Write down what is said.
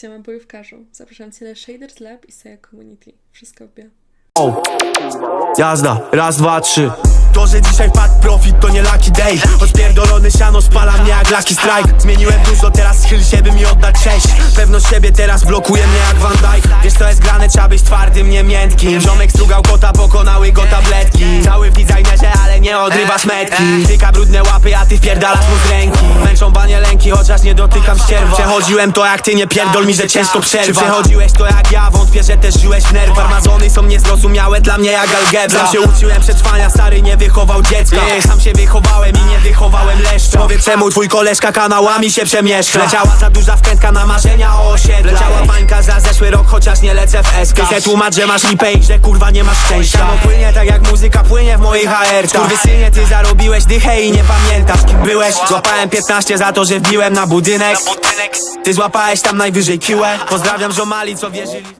Siema bojówkarzu. Zapraszam Cię na Shaders Lab i Seja Community. Wszystko. O. Jazda, raz, dwa, trzy. To, że dzisiaj wpadł profit to nie lucky day. Odpierdolony siano spala mnie jak lucky strike. Zmieniłem dużo, teraz schyl się by mi oddać cześć. Pewność siebie teraz blokuje mnie jak Van Dyke. Wiesz to jest grane, trzeba być twardym, nie miętkim Ziomek strugał kota, pokonały go tabletki. Cały w designerze, ale nie odrywasz metki. Tyka brudne łapy, a ty wpierdalasz mu z ręki. Męczą banie chociaż nie dotykam ścierwa. Przechodziłem to jak ty, nie pierdol mi, że ciężko przerwać. Czy przechodziłeś to jak ja, wątpię, że też żyłeś w nerwach. Farmazony są niezrozumiałe dla mnie jak algebra. Sam się uczyłem przetrwania, stary nie wychował dziecka. Sam się wychowałem i nie wychowałem leszcza. Powiedz czemu twój koleżka kanałami się przemieszcza? Leciała za duża wkrętka na marzenia o osiedle Za zeszły rok, chociaż nie lecę w SK Ty se tłumacz, że masz lipę i że kurwa nie masz szczęścia. Samo płynie tak jak muzyka płynie w moich HR Kurwysynie, ty zarobiłeś dychę i nie pamiętasz kim byłeś. Złapałem 15 za to, że wbiłem na budynek. Ty złapałeś tam najwyżej kiłę Pozdrawiam żomali, co wierzyli